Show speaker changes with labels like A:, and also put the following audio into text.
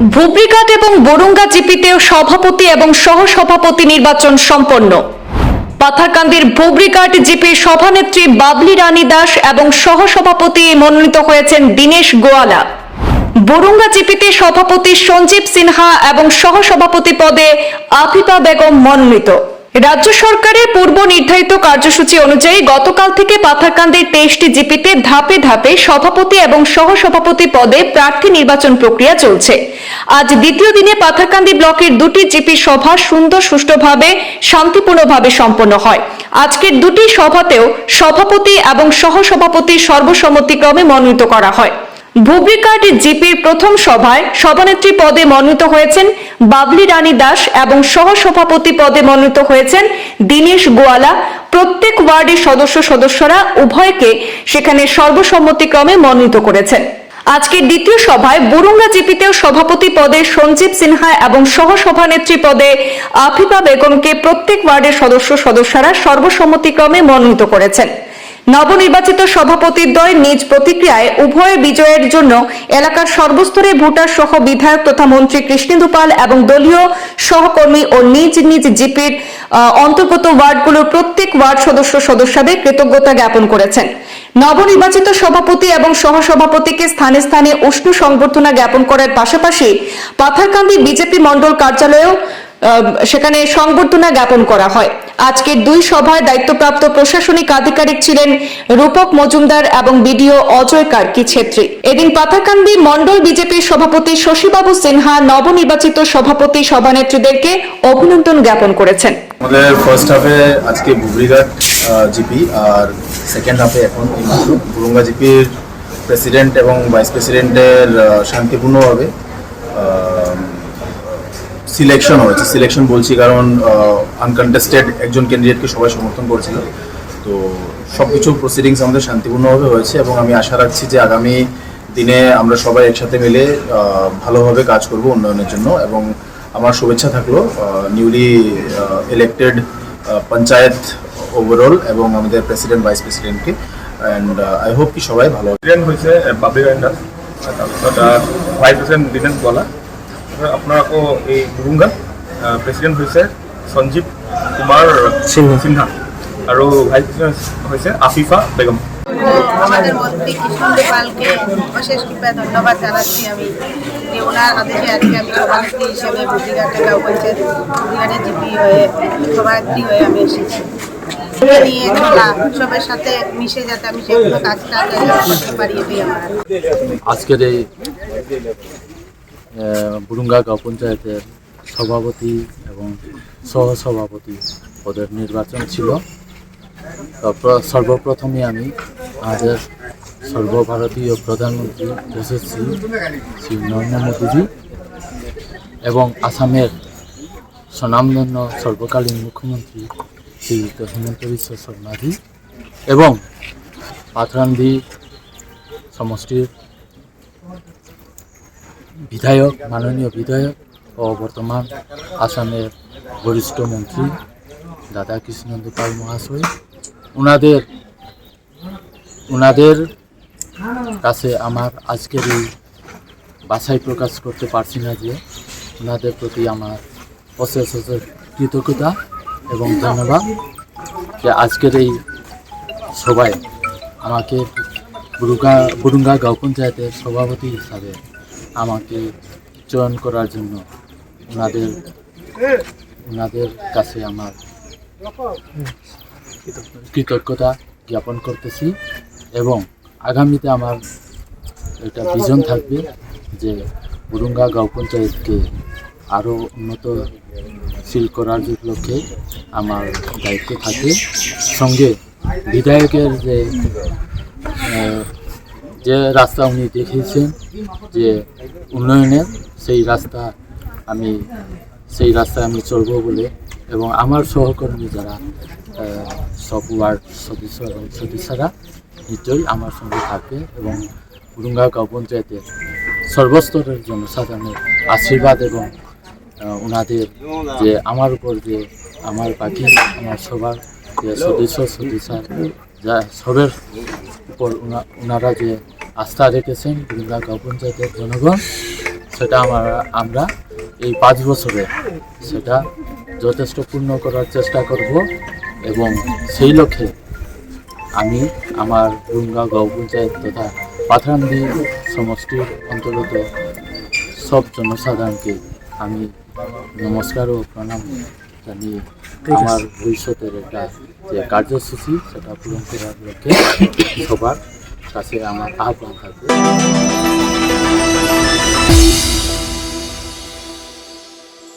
A: ভুবরিঘাট এবং বরুঙ্গা জিপিতেও সভাপতি এবং সহসভাপতি নির্বাচন সম্পন্ন। পাথাকান্দির ভুবরিঘাট জিপির সভানেত্রী বাবলি রানী দাস এবং সহসভাপতি মনোনীত হয়েছেন দীনেশ গোয়ালা। বরুঙ্গা জিপিতে সভাপতি সঞ্জীব সিনহা এবং সহসভাপতি পদে আফিফা বেগম মনোনীত। রাজ্য সরকারের পূর্ব নির্ধারিত কার্যসূচি অনুযায়ী গতকাল থেকে পাথারকান্দির তেইশটি জিপিতে ধাপে ধাপে সভাপতি এবং সহসভাপতি পদে প্রার্থী নির্বাচন প্রক্রিয়া চলছে। আজ দ্বিতীয় দিনে পাথারকান্দি ব্লকের দুটি জিপি সভা সুন্দর সুষ্ঠুভাবে, শান্তিপূর্ণভাবে সম্পন্ন হয়। আজকের দুটি সভাতেও সভাপতি এবং সহসভাপতি সর্বসম্মতিক্রমে মনোনীত করা হয়। ভুবরিকাট জিপির প্রথম সভায় সভানেত্রী পদে মনোনীত হয়েছেন বাবলি রানী দাস এবং সহসভাপতি পদে মনোনীত হয়েছেন দীনেশ গোয়ালা। প্রত্যেক ওয়ার্ডের সদস্য সদস্যরা উভয়কে সেখানে সর্বসম্মতিক্রমে মনোনীত করেছেন। আজকের দ্বিতীয় সভায় বুরুঙ্গা জিপিতেও সভাপতি পদে সঞ্জীব সিনহা এবং সহসভানেত্রী পদে আফিফা বেগমকে প্রত্যেক ওয়ার্ডের সদস্য সদস্যরা সর্বসম্মতিক্রমে মনোনীত করেছেন। নবনির্বাচিত সভাপতির নিজ প্রতিক্রিয়ায় উভয় বিজয়ের জন্য এলাকার সর্বস্তরে ভোটার সহ বিধায়ক তথা মন্ত্রী কৃষ্ণেন্দু পাল এবং দলীয় সহকর্মী ও নিজ নিজ জিপির অন্তর্গত ওয়ার্ডগুলোর প্রত্যেক ওয়ার্ড সদস্য সদস্যদের কৃতজ্ঞতা জ্ঞাপন করেছেন। নবনির্বাচিত সভাপতি এবং সহসভাপতিকে স্থানে স্থানে উষ্ণ সংবর্ধনা জ্ঞাপন করার পাশাপাশি পাথারকান্দি বিজেপি মণ্ডল কার্যালয়েও সেখানে সংবর্ধনা জ্ঞাপন করা হয়। আজকের দুই সভায় দায়িত্বপ্রাপ্ত প্রশাসনিক আধিকারিক ছিলেন রূপক মজুমদার এবং বিডিও অজয় কার্কি ছেত্রী। এদিন পাথারকান্দি মণ্ডল বিজেপির সভাপতি শশীবাবু সিনহা নবনির্বাচিত সভাপতি সভানেত্রীদেরকে অভিনন্দন জ্ঞাপন করেছেন।
B: আমাদের ফার্স্ট হাফে আজকে বুবরিঘাট জিপি আর সেকেন্ড হাফে এখন বুরুঙ্গা জিপির প্রেসিডেন্ট এবং ভাইস প্রেসিডেন্টের শান্তিপূর্ণভাবে সিলেকশন হয়েছে। সিলেকশন বলছি কারণ আনকন্টেস্টেড একজন ক্যান্ডিডেটকে সবাই সমর্থন করেছিল। তো সব কিছু প্রসিডিংস আমাদের শান্তিপূর্ণভাবে হয়েছে এবং আমি আশা রাখছি যে আগামী দিনে আমরা সবাই একসাথে মিলে ভালোভাবে কাজ করব উন্নয়নের জন্য এবং আমার শুভেচ্ছা থাকল নিউলি ইলেক্টেড পঞ্চায়েত ওভারঅল এবং আমাদের প্রেসিডেন্ট ভাইস প্রেসিডেন্টকে অ্যান্ড আই হোপ কি সবাই ভালো
C: হয়েছে তাৰপিছত ভাইচ প্ৰেচিডেণ্ট দীনেশ গোৱালা আপোনাৰ আকৌ এই বুৰুঙ্গা প্ৰেচিডেণ্ট হৈছে সঞ্জীৱ কুমাৰ সিনহা আৰু ভাইচ হৈছে আফিফা বেগম
D: আমাদের মন্ত্রী কৃষ্ণেন্দু পালকে অশেষ কৃপা ধন্যবাদ জানাচ্ছি। আমি যে ওনার আদেশে আজকে আমি সভানেত্রী হিসেবে বুদ্ধিঘাটে পঞ্চায়েত বুদ্ধিঘাটে জিপি হয়ে সভানেত্রী হয়ে আমি এসেছি। নিয়ে চলা উৎসবের সাথে মিশে যাতে আমি সেগুলো কাজটা করতে পারি এটাই আমার
E: আজকের এই বুরুঙ্গা গাঁও পঞ্চায়েতের সভাপতি এবং সহসভাপতি পদের নির্বাচন ছিল। সর্বপ্রথমে আমি আমাদের সর্বভারতীয় প্রধানমন্ত্রী যশস্বী শ্রী নরেন্দ্র মোদীজি এবং আসামের স্বনামধন্য সর্বকালীন মুখ্যমন্ত্রী শ্রীযুক্ত হেমন্ত বিশ্ব শর্মাজি এবং পাথরান্দি সমষ্টির বিধায়ক, মাননীয় বিধায়ক ও বর্তমান আসামের বরিষ্ঠ মন্ত্রী দাদা কৃষ্ণেন্দু পাল মহাশয়। ওনাদের ওনাদের কাছে আমার আজকের এই বাছাই প্রকাশ করতে পারছি না যে ওনাদের প্রতি আমার অশেষ অশেষ কৃতজ্ঞতা এবং ধন্যবাদ যে আজকের এই সবাই আমাকে বুরুঙ্গা বুরুঙ্গা গাঁও পঞ্চায়েতের সভাপতি হিসাবে আমাকে চয়ন করার জন্য ওনাদের ওনাদের কাছে আমার কৃতজ্ঞতা জ্ঞাপন করতেছি এবং আগামীতে আমার একটা ভিজন থাকবে যে বুরুঙ্গা গাঁও পঞ্চায়েতকে আরও উন্নত উন্নতশীল করার লক্ষ্যে আমার দায়িত্ব থাকে। সঙ্গে বিধায়কের যে যে রাস্তা উনি দেখিয়েছেন যে উন্নয়নের সেই রাস্তা আমি, সেই রাস্তায় আমি চলব বলে এবং আমার সহকর্মী যারা সব ওয়ার্ড সদস্য এবং সদস্যরা নিশ্চয়ই আমার সঙ্গে থাকবে এবং গুরুঙ্গা গাঁও পঞ্চায়েতের সর্বস্তরের জনসাধারণের আশীর্বাদ এবং ওনাদের যে আমার উপর যে আমার বাকি আমার সবার যে সদস্য সদস্য যা সবের উপর ওনারা যে আস্থা রেখেছেন গুরুঙ্গা গাঁও পঞ্চায়েতের জনগণ। সেটা আমরা আমরা এই পাঁচ বছরে সেটা যথেষ্ট পূর্ণ করার চেষ্টা করব এবং সেই লক্ষ্যে আমি আমার রুঙ্গা গাঁও পঞ্চায়েত তথা পাথানদি সমষ্টির অন্তর্গত সব জনসাধারণকে আমি নমস্কার ও প্রণাম জানিয়ে আমার ভবিষ্যতের একটা যে কার্যসূচি, সেটা পূরণ করার লক্ষ্যে সবার কাছে আমার আহ্বান থাকবে।